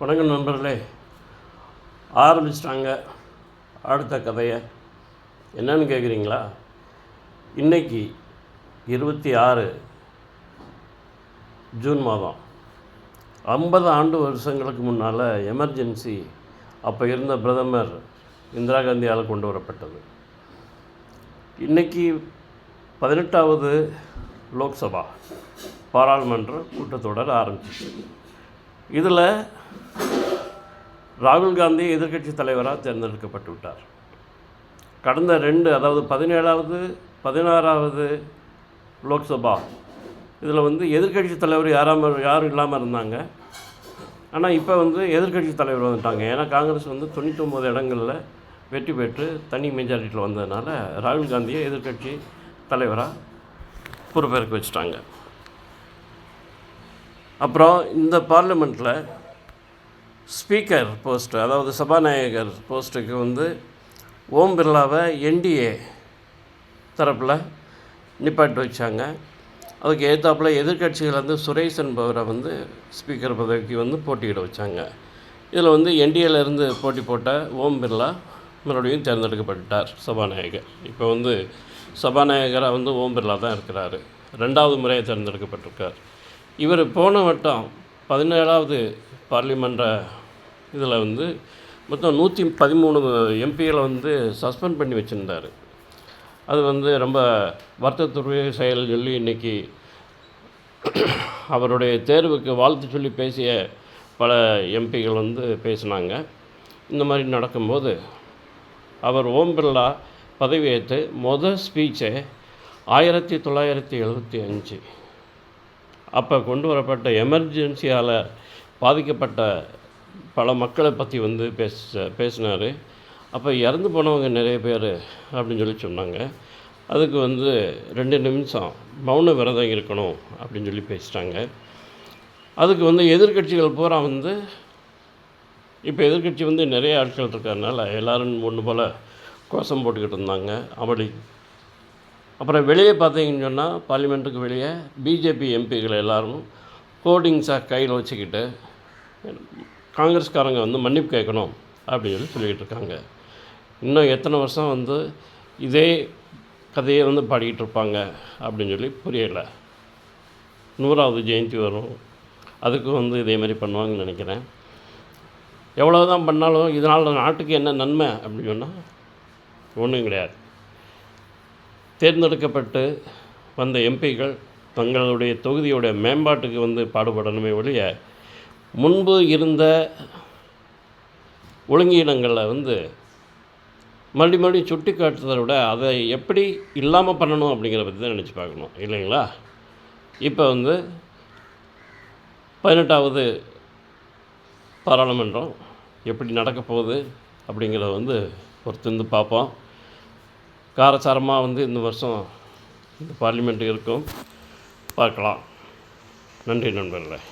வணக்கம் நண்பர்களே. ஆரம்பிச்சிட்டாங்க அடுத்த கதையை. என்னன்னு கேட்குறீங்களா இன்னைக்கு இருபத்தி ஆறு ஜூன் மாதம். ஐம்பது ஆண்டு வருஷங்களுக்கு முன்னால் எமர்ஜென்சி அப்போ இருந்த பிரதமர் இந்திரா காந்தியால் கொண்டு வரப்பட்டது. இன்றைக்கி பதினெட்டாவது லோக்சபா பாராளுமன்ற கூட்டத்தொடர் ஆரம்பிச்சிச்சு இதில் ராகுல் காந்தி எதிர்க்கட்சி தலைவராக தேர்ந்தெடுக்கப்பட்டு விட்டார் கடந்த ரெண்டு அதாவது பதினேழாவது பதினாறாவது லோக்சபா இதில் வந்து எதிர்க்கட்சி தலைவர் யாராமல் யாரும் இல்லாமல் இருந்தாங்க. ஆனால் இப்போ வந்து எதிர்க்கட்சி தலைவர் வந்துட்டாங்க. ஏன்னா காங்கிரஸ் வந்து தொண்ணூத்தொம்பது இடங்களில் வெற்றி பெற்று தனி மெஜாரிட்டியில் வந்ததுனால ராகுல் காந்தியை எதிர்க்கட்சி தலைவராக பொறுப்பேற்க வச்சுட்டாங்க. அப்புறம் இந்த பார்லிமெண்ட்டில் ஸ்பீக்கர் போஸ்ட்டு அதாவது சபாநாயகர் போஸ்ட்டுக்கு வந்து ஓம் பிர்லாவை என்டிஏ தரப்பில் நிப்பாட்டி வச்சாங்க. அதுக்கு ஏற்றாப்புல எதிர்கட்சிகள் வந்து சுரேஷ் என்பவரை வந்து ஸ்பீக்கர் பதவிக்கு வந்து போட்டியிட வச்சாங்க. இதில் வந்து என்டிஏலேருந்து போட்டி போட்ட ஓம் பிர்லா மறுபடியும் தேர்ந்தெடுக்கப்பட்டார் சபாநாயகர். இப்போ வந்து சபாநாயகராக வந்து ஓம் பிர்லா தான் இருக்கிறாரு. ரெண்டாவது முறையாக தேர்ந்தெடுக்கப்பட்டிருக்கார். இவர் போன வட்டம் பதினேழாவது பார்லிமெண்ட இதில் வந்து மொத்தம் நூற்றி பதிமூணு எம்பிகளை வந்து சஸ்பெண்ட் பண்ணி வச்சுருந்தார். அது வந்து ரொம்ப வருத்தத்துறை செயல் சொல்லி இன்றைக்கி அவருடைய தேர்வுக்கு வாழ்த்து சொல்லி பேசிய பல எம்பிகள் வந்து பேசினாங்க. இந்த மாதிரி நடக்கும்போது அவர் ஓம் பிர்லா பதவியேற்று மொதல் ஸ்பீச்சை ஆயிரத்தி தொள்ளாயிரத்தி எழுபத்தி அஞ்சு அப்போ கொண்டு வரப்பட்ட எமர்ஜென்சியால் பாதிக்கப்பட்ட பல மக்களை பற்றி வந்து பேச பேசினார். அப்போ இறந்து போனவங்க நிறைய பேர் அப்படின்னு சொல்லி சொன்னாங்க. அதுக்கு வந்து ரெண்டு நிமிஷம் மௌன விரதம் இருக்கணும் அப்படின்னு சொல்லி பேசிட்டாங்க. அதுக்கு வந்து எதிர்க்கட்சிகள் பூரா வந்து இப்போ எதிர்க்கட்சி வந்து நிறைய ஆட்கள் இருக்கிறதுனால எல்லோரும் ஒன்று போல் கோஷம் போட்டுக்கிட்டு இருந்தாங்க. அப்படி அப்புறம் வெளியே பார்த்தீங்கன்னு சொன்னால் பார்லிமெண்ட்டுக்கு வெளியே பிஜேபி எம்பிகள் எல்லாரும் கோடிங்ஸாக கையில் வச்சுக்கிட்டு காங்கிரஸ்காரங்க வந்து மன்னிப்பு கேட்கணும் அப்படின்னு சொல்லி சொல்லிக்கிட்டு இருக்காங்க. இன்னும் எத்தனை வருஷம் வந்து இதே கதையை வந்து பாடிக்கிட்டு இருப்பாங்க அப்படின்னு சொல்லி புரியலை. நூறாவது ஜெயந்தி வரும். அதுக்கும் வந்து இதே மாதிரி பண்ணுவாங்கன்னு நினைக்கிறேன். எவ்வளோ தான் பண்ணாலும் இதனால் நாட்டுக்கு என்ன நன்மை அப்படின்னு சொன்னால் ஒன்றும் கிடையாது. தேர்ந்தெடுக்கப்பட்டு வந்த எம்பிகள் தங்களுடைய தொகுதியோட மேம்பாட்டுக்கு வந்து பாடுபடணுமே ஒழிய முன்பு இருந்த ஒழுங்கீனங்களில் வந்து மறுபடி மறுபடியும் சுட்டி காட்டுறதை விட அதை எப்படி இல்லாமல் பண்ணணும் அப்படிங்கிற பற்றி தான் நினச்சி பார்க்கணும். இல்லைங்களா? இப்போ வந்து பதினெட்டாவது பாராளுமன்றம் எப்படி நடக்க போகுது அப்படிங்கிறத வந்து பொறுத்திருந்து பார்ப்போம். காரசாரமாக வந்து இந்த வருஷம் இந்த பார்லிமெண்ட் இருக்கும். பார்க்கலாம். நன்றி நண்பர்களே.